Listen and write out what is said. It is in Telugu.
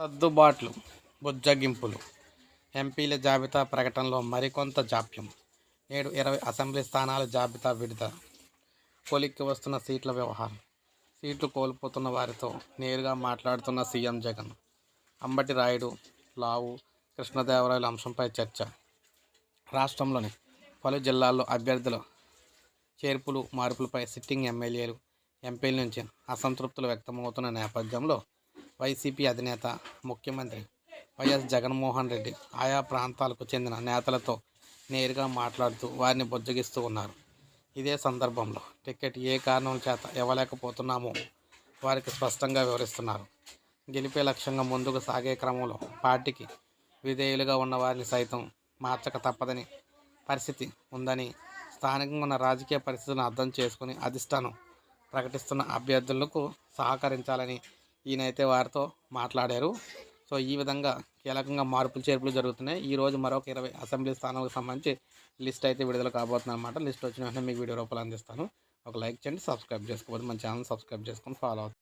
సర్దుబాట్లు బుజ్జగింపులు. ఎంపీల జాబితా ప్రకటనలో మరికొంత జాప్యం. నేడు ఇరవై అసెంబ్లీ స్థానాల జాబితా విడుదల. కొలిక్కి వస్తున్న సీట్ల వ్యవహారం. సీట్లు కోల్పోతున్న వారితో నేరుగా మాట్లాడుతున్న సీఎం జగన్. అంబటి రాయుడు లావు కృష్ణదేవరాయల అంశంపై చర్చ. రాష్ట్రంలోని పలు జిల్లాల్లో అభ్యర్థుల చేర్పులు మార్పులపై సిట్టింగ్ ఎమ్మెల్యేలు ఎంపీల నుంచి అసంతృప్తులు వ్యక్తమవుతున్న నేపథ్యంలో వైసీపీ అధినేత ముఖ్యమంత్రి వైఎస్ జగన్మోహన్ రెడ్డి ఆయా ప్రాంతాలకు చెందిన నేతలతో నేరుగా మాట్లాడుతూ వారిని బుజ్జగిస్తూ ఉన్నారు. ఇదే సందర్భంలో టికెట్ ఏ కారణం చేత ఇవ్వలేకపోతున్నామో వారికి స్పష్టంగా వివరిస్తున్నారు. గెలిపే లక్ష్యంగా ముందుకు సాగే క్రమంలో పార్టీకి విధేయులుగా ఉన్న వారిని సైతం మార్చక తప్పదని పరిస్థితి ఉందని స్థానికంగా ఉన్న రాజకీయ పరిస్థితులను అర్థం చేసుకుని అధిష్టానం ప్రకటిస్తున్న అభ్యర్థులకు సహకరించాలని ఈయనైతే వారితో మాట్లాడారు. సో ఈ విధంగా కీలకంగా మార్పులు చేర్పులు జరుగుతున్నాయి. ఈ రోజు మరొక ఇరవై అసెంబ్లీ స్థానాలకు సంబంధించి లిస్ట్ అయితే విడుదల కాబోతుంది అనమాట లిస్ట్ వచ్చిన వెంటనే మీకు వీడియో రూపాయలు అందిస్తాను. ఒక లైక్ చేయండి సబ్స్క్రైబ్ చేసుకోవద్దు. మన ఛానల్ సబ్స్క్రైబ్ చేసుకొని ఫాలో అవుతుంది